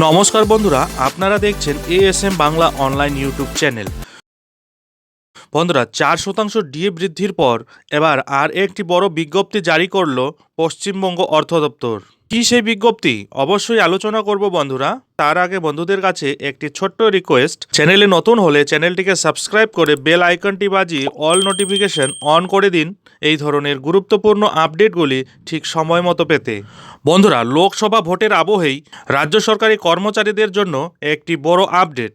নমস্কার বন্ধুরা, আপনারা দেখছেন ASM Bangla online YouTube channel বন্ধুরা, চার শতাংশ ডিএ বৃদ্ধির পর এবার আর একটি বড় বিজ্ঞপ্তি জারি করল পশ্চিমবঙ্গ অর্থ দপ্তর। কি সেই বিজ্ঞপ্তি? অবশ্যই আলোচনা করব বন্ধুরা। তার আগে বন্ধুদের কাছে একটি ছোট্ট রিকোয়েস্ট চ্যানেলে নতুন হলে চ্যানেলটিকে সাবস্ক্রাইব করে বেল আইকনটি বাজিয়ে অল নোটিফিকেশন অন করে দিন এই ধরনের গুরুত্বপূর্ণ আপডেটগুলি ঠিক সময় মতো পেতে। বন্ধুরা, লোকসভা ভোটের আবহেই রাজ্য সরকারি কর্মচারীদের জন্য একটি বড় আপডেট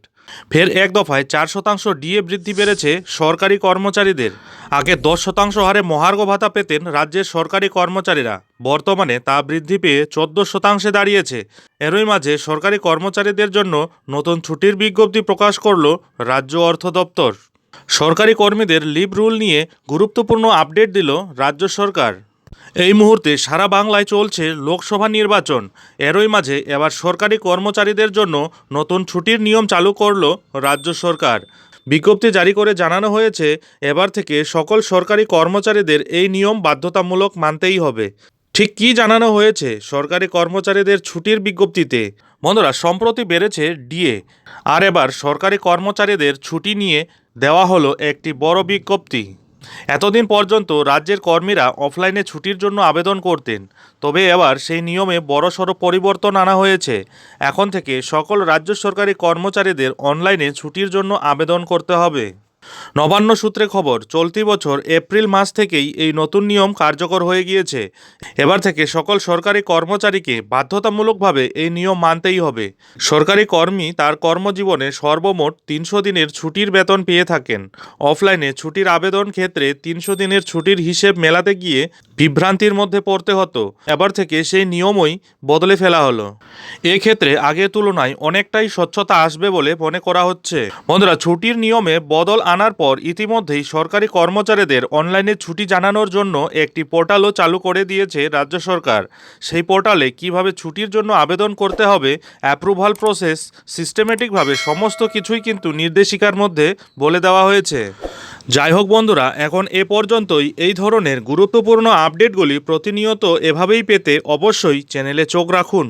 ফের এক দফায় চার শতাংশ ডিএ বৃদ্ধি বেড়েছে সরকারি কর্মচারীদের। আগে দশ শতাংশ হারে মহার্ঘ ভাতা পেতেন রাজ্যের সরকারি কর্মচারীরা। বর্তমানে তা বৃদ্ধি পেয়ে চোদ্দ শতাংশে দাঁড়িয়েছে। এরই মাঝে সরকারি কর্মচারীদের জন্য নতুন ছুটির বিজ্ঞপ্তি প্রকাশ করল রাজ্য অর্থ দপ্তর। সরকারি কর্মীদের লিভ রুল নিয়ে গুরুত্বপূর্ণ আপডেট দিল রাজ্য সরকার। এই মুহূর্তে সারা বাংলায় চলছে লোকসভা নির্বাচন। এরই মাঝে এবার সরকারি কর্মচারীদের জন্য নতুন ছুটির নিয়ম চালু করল রাজ্য সরকার। বিজ্ঞপ্তি জারি করে জানানো হয়েছে, এবার থেকে সকল সরকারি কর্মচারীদের এই নিয়ম বাধ্যতামূলক মানতেই হবে। ঠিক কী জানানো হয়েছে সরকারি কর্মচারীদের ছুটির বিজ্ঞপ্তিতে? বন্ধুরা, সম্প্রতি বেড়েছে ডিএ। আর এবার সরকারি কর্মচারীদের ছুটি নিয়ে দেওয়া হলো একটি বড় বিজ্ঞপ্তি। এতদিন পর্যন্ত রাজ্যের কর্মীরা অফলাইনে ছুটির জন্য আবেদন করতেন, তবে এবার সেই নিয়মে বড়সড় পরিবর্তন আনা হয়েছে। এখন থেকে সকল রাজ্য সরকারি কর্মচারীদের অনলাইনে ছুটির জন্য আবেদন করতে হবে। নবান্ন সূত্রে খবর, চলতি বছর এপ্রিল মাস থেকেই এই নতুন নিয়ম কার্যকর হয়ে গিয়েছে। এবার থেকে সকল সরকারি কর্মচারীকে বাধ্যতামূলকভাবে এই নিয়ম মানতেই হবে। সরকারি কর্মী তার কর্মজীবনে সর্বমোট তিনশো দিনের ছুটির বেতন পেয়ে থাকেন। অফলাইনে ছুটির আবেদন ক্ষেত্রে তিনশো দিনের ছুটির হিসেব মেলাতে গিয়ে বিভ্রান্তির মধ্যে পড়তে হতো। এবার থেকে সেই নিয়মই বদলে ফেলা হলো। এক্ষেত্রে আগের তুলনায় অনেকটাই স্বচ্ছতা আসবে বলে মনে করা হচ্ছে। বন্ধুরা, ছুটির নিয়মে বদল আনার পর ইতিমধ্যেই সরকারি কর্মচারীদের অনলাইনে ছুটি জানানোর জন্য একটি পোর্টালও চালু করে দিয়েছে রাজ্য সরকার। সেই পোর্টালে কীভাবে ছুটির জন্য আবেদন করতে হবে, অ্যাপ্রুভাল প্রসেস, সিস্টেমেটিকভাবে সমস্ত কিছুই কিন্তু নির্দেশিকার মধ্যে বলে দেওয়া হয়েছে। যাই হোক বন্ধুরা, এখন এ পর্যন্তই। এই ধরনের গুরুত্বপূর্ণ আপডেটগুলি প্রতিনিয়ত এভাবেই পেতে অবশ্যই চ্যানেলে চোখ রাখুন।